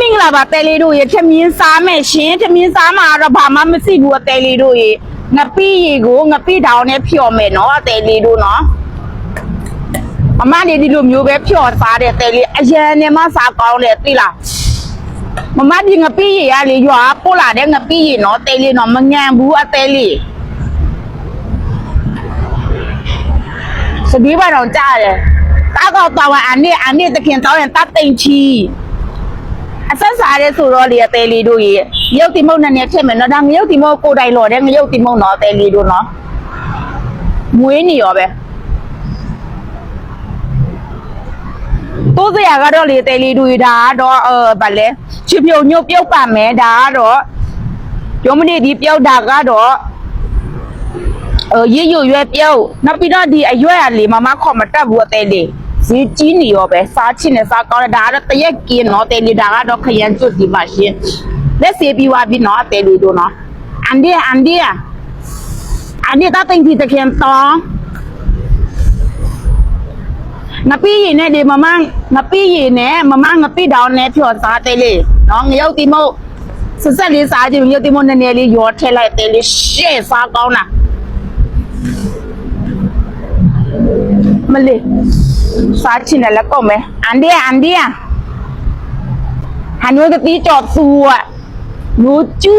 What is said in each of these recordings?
မင်္ဂလာပါတဲလေးတို့ရေထမင်းစားမယ်ရှင်ထမင်းစားမှာတော့ဘာမှမရှိဘူးအတဲလေးတို့ရေငပိရေကိုငပိတောင်နဲ့ဖြော်မယ်နော်အတဲလေးတို့နော်အမလေးဒီလိုမျိုးပဲဖြော်စားတဲ့တဲလေးအရန်နဲ့မှစားကောင်းတယ်သိလားမမဒီငပိရေရလေရွာပို့လာတဲ့ငပိရေနော်တဲလေးနော်မငန်ဘူးအတဲလေးစပီးပါတော့ကြားတယ်တာကောက်တော်အန်နဲ့အန်နဲ့တခင်တောင်းရင်တတ်သိမ့်ချီ အဆက်စားရဲဆိုတော့လေအသေးလေးတို့ရေရုပ်တိမုတ်နဲ့နဲ့ထည့်မယ်နော်ဒါငရုပ်တိမုတ်ကိုယ်တိုင်လော်တယ်ငရုပ်တိမုတ်နော်အသေးလေးတို့နော်မွေးနေရောပဲတိုးစရာကတော့လေအသေးလေးတို့ရေဒါကတော့အဲဗာလဲချစ်ပြုံညုတ်ပြုတ်ပါမယ်ဒါကတော့ရုံးမနေဒီပြုတ်တာကတော့အဲရရွရွယ်ပြုတ်နောက်ပြီးတော့ဒီအရွက်အလေးမမခေါ်မတက်ဘူးအသေးလေး ဈေးကြီးနေရောပဲစားချင်နဲ့စားကောင်းတယ်ဒါကတော့တရက်ကင်းနော်တယ်လီဒါကတော့ခရမ်းကျွတ်ဒီပါရှင်လက်စေးပြီးွားပြီးနော်တယ်လီတို့နော်အန်ဒီအန်ဒီအန်ဒီတာတင်တီတခင်တော့ငပိရင်နဲ့ဒီမမငပိရင်နဲ့မမငပိတောင်နဲ့ဖြော်စားတယ်လေနော်ငရုတ်တိမို့ဆက်ဆက်လေးစားကြည့်ငရုတ်တိမို့နည်းနည်းလေးရောထည့်လိုက်တယ်လေရှေ့စားကောင်းတာမလေး સાચી ને લકો મે આંડિયા આંડિયા હાનુ કે તી ચોપ સુઆ લોચુ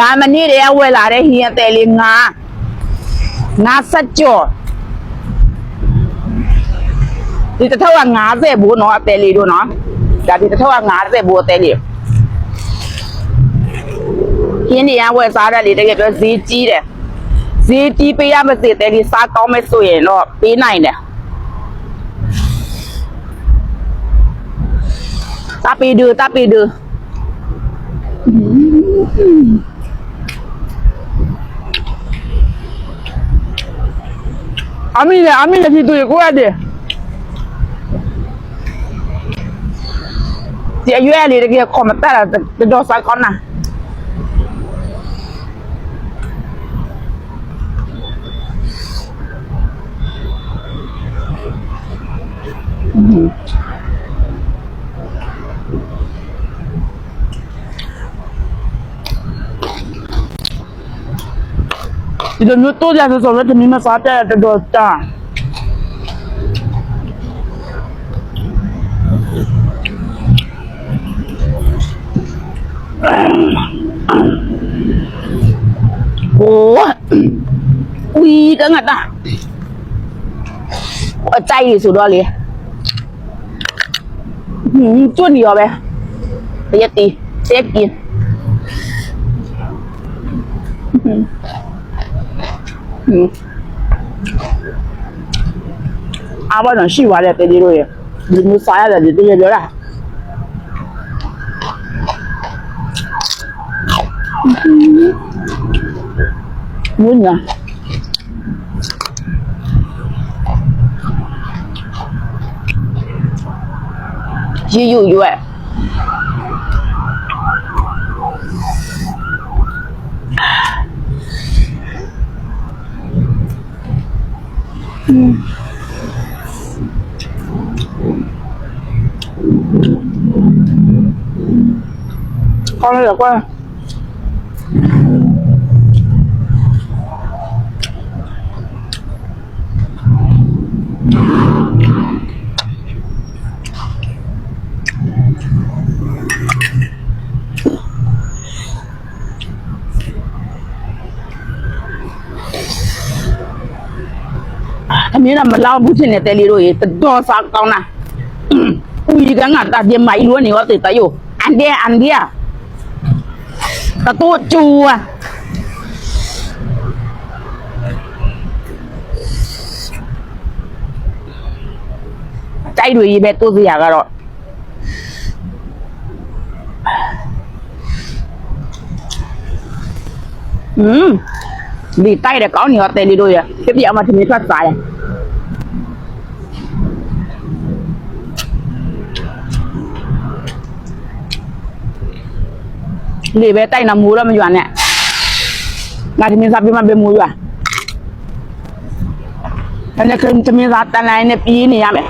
ဒါမနေ့တည်းကဝယ်လာတဲ့ဟင်းအသေးလေးငါငါဆက်ကြော်ဒီတစ်ထောက်က90ဘူးနော်အသေးလေးတို့နော်ဒါဒီတစ်ထောက်က90ဘူးအသေးလေးဟင်းတွေကဝယ်စားတဲ့လေတကယ်တော့ဈေးကြီးတယ်ဈေးကြီးပေးရမစေတဲ့ဒီစားကောင်းမဲ့ဆိုရင်တော့ပေးနိုင်တယ်တပီဒူတပီဒူ আমি Amine, amine kitu iko aje? Dia yule ile kwa mtara ndio sakona. இது நூத்தூர் அரசு சொல்றது நீங்க சாப்பிட்டா வச்சா ஓ உயிரங்கா 我在你手里，嗯，做你要呗，一滴，一滴，嗯。阿爸能喜欢的在里头耶，你们啥呀在里头也聊了。muốn nhỉ chỉ dù vậy con nó đẹp quá ဒီမျိုးစားရတယ်ဒီတကယ်ပြောတာမွညာ ရည်ရွရွက်ကောင်းလိုက်ကွာအမေကမလောင်ဘူးထင်တယ်တဲလေးတို့ရေတော်စားကောင်းတာဦးကြီးကငါတာဒီမိုင်လို့နေတော့တေတယောအန်ဒီအန်ဒီယာတတိုးချူอ่ะใจတွေကြီးပဲတိုးစရာကတော့อืมဒီတိုက်တယ်ကောင်းနေတော့တဲလေးတို့ရဖြစ်ပြအောင်မထမင်းထွက်စားတယ် လေပဲတိုက်နေမိုးတော့မရွာနဲ့ငါဒီမင်းစားပြမပဲမိုးရွာအဲ့ဒါကတမင်းစားတန်လိုက်နဲ့ပြေးနေရမယ်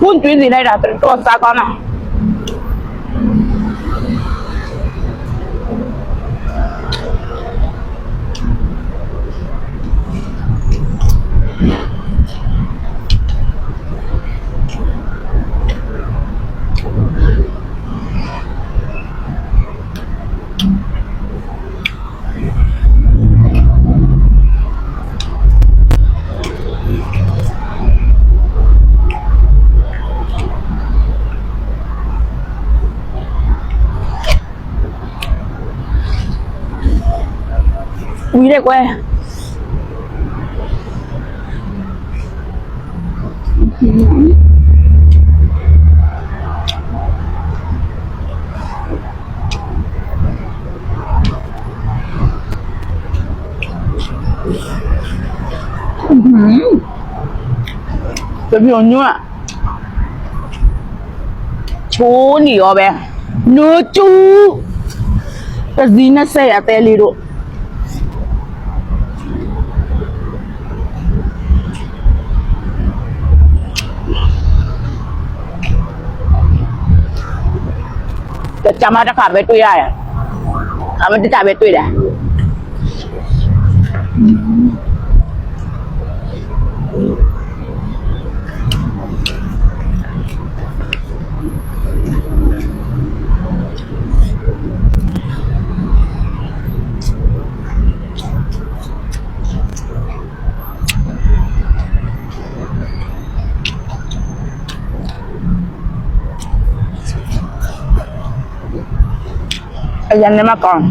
ဖွင့်ကျွေးစီလိုက်တာတော့စားကောင်းလား quý đẹp quê. Cái gì nữa Chú nhỉ bé. Nửa chú. Cái gì nó xe à tè lì độ ကျမတစ်ခါပဲတွေ့ရတယ်အမတစ်ခါပဲတွေ့တယ် อายันได้มาก่อน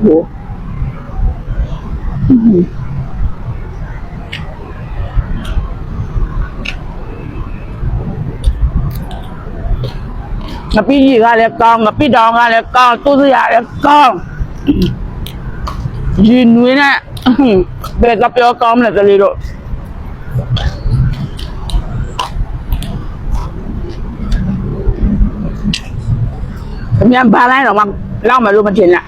โหกะปิยี่กาเล็กกองกะพี่ดองกาเล็กกองตู้เสียเล็กกองยืนไว้นะ่ะ เด็ดรับย別なピョーカーもね、たりろ。ผมยังพาได้หรอกมั้งเล่ามารู้มันเห็นอะ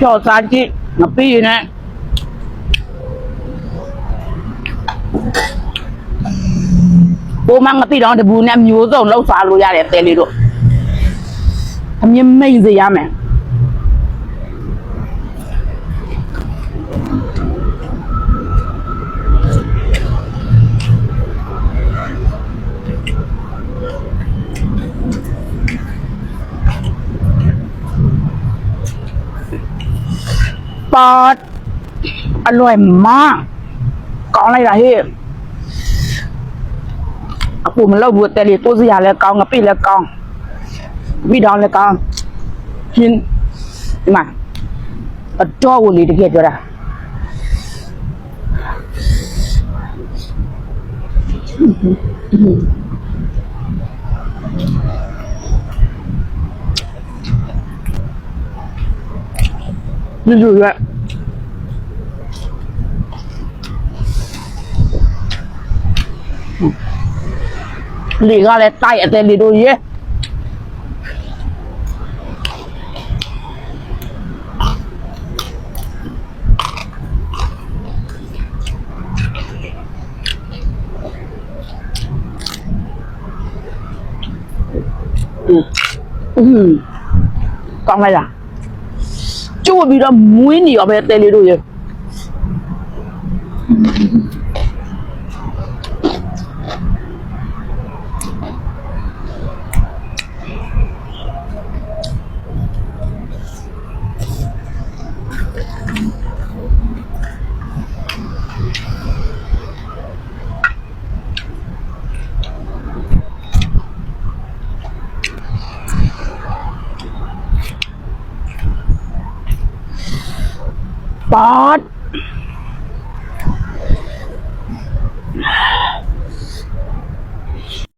ชอบซาจิมาปี้นะ ည်းဘိုးမငါပြီးတော့တဘူးနဲ့မျိုးစုံလောက်စားလို့ရတယ်တဲလေးတို့အမြင်မိတ်စေရမယ်ปอดอร่อยมาก ปู่มันเล่าบัวแต่ลีตู้สยาเลยกองกับปีเลยกองวิดองเลยกองหินมาอัดจ้อวุ่นดีเกียดจ้ะดูดูด้วย Liga lại tay ở tên đi đôi nhé Ừ. Ừ. Còn này là Chú bị ra muối nhiều về tên đi đôi nhé பாட்